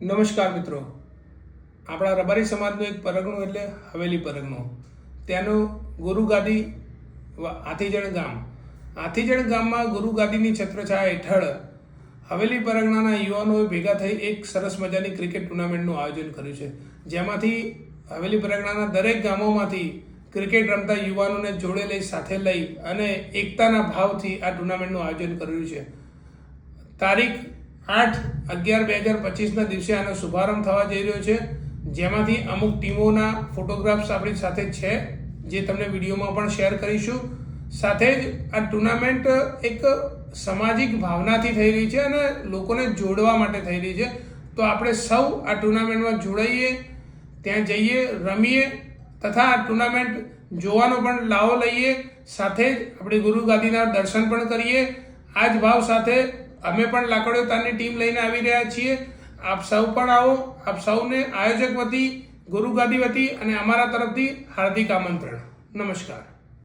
નમસ્કાર મિત્રો. આપણા રબારી સમાજનું એક પરગણું એટલે હવેલી પરગણું. ત્યાંનું ગુરુગાદી આથીજણ ગામ. હાથીજણ ગામમાં ગુરુગાદીની છત્રછાયા હેઠળ હવેલી પરગણાના યુવાનોએ ભેગા થઈ એક સરસ મજાની ક્રિકેટ ટુર્નામેન્ટનું આયોજન કર્યું છે. જેમાંથી હવેલી પરગણાના દરેક ગામોમાંથી ક્રિકેટ રમતા યુવાનોને જોડે લઈ, સાથે લઈ અને એકતાના ભાવથી આ ટુર્નામેન્ટનું આયોજન કર્યું છે. તારીખ આઠ અગિયાર બે હજાર પચીસના દિવસે આનો શુભારંભ થવા જઈ રહ્યો છે. જેમાંથી અમુક ટીમોના ફોટોગ્રાફ્સ આપણી સાથે છે, જે તમને વિડીયોમાં પણ શેર કરીશું. સાથે જ આ ટુર્નામેન્ટ એક સામાજિક ભાવનાથી થઈ રહી છે અને લોકોને જોડવા માટે થઈ રહી છે. તો આપણે સૌ આ ટુર્નામેન્ટમાં જોડાઈએ, ત્યાં જઈએ, રમીએ તથા આ ટુર્નામેન્ટ જોવાનો પણ લાવો લઈએ. સાથે જ આપણે ગુરુ ગાદીના દર્શન પણ કરીએ. આ જ ભાવ સાથે અમે પણ લાકડીઓ તારની ટીમ લઈને આવી રહ્યા છીએ. આપ સૌ પણ આવો. આપ સૌને આયોજક વતી, ગુરુ ગાદી વતી અને અમારા તરફથી હાર્દિક આમંત્રણ. નમસ્કાર.